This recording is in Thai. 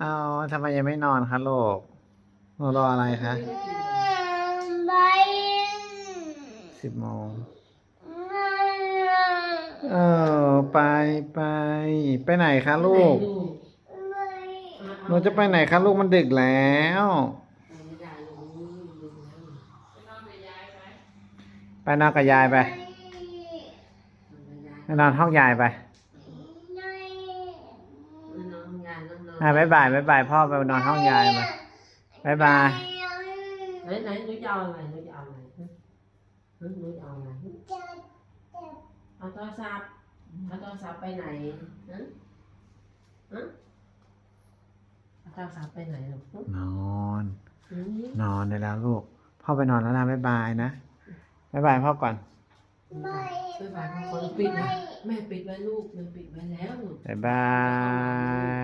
เอาทำไมยังไม่นอนคะลูกหนูรออะไรคะไปสิบโมงเออไปไป ไปไหนคะลูกหนูจะไปไหนคะลูกมันดึกแล้วไปนอนกับยายไปไปนอนห้องยายไป อ่าบายบายบายบายพ่อไปนอนห้องยายมาบายบายไหนไหนหนูจะเอาอะไรหนูจะเอาอะไรฮะหนูจะเอาอะไรเอาโทรศัพท์เอาโทรศัพท์ไปไหนฮะฮะเอาโทรศัพท์ไปไหนลูกฮะนอน อืมนอนได้แล้วลูก พ่อไปนอนแล้วนะบายบายนะบายบายพ่อก่อนไปฝากคนปิดนะแม่ปิดไว้ลูกแม่ปิดไว้แล้วลูก บายบาย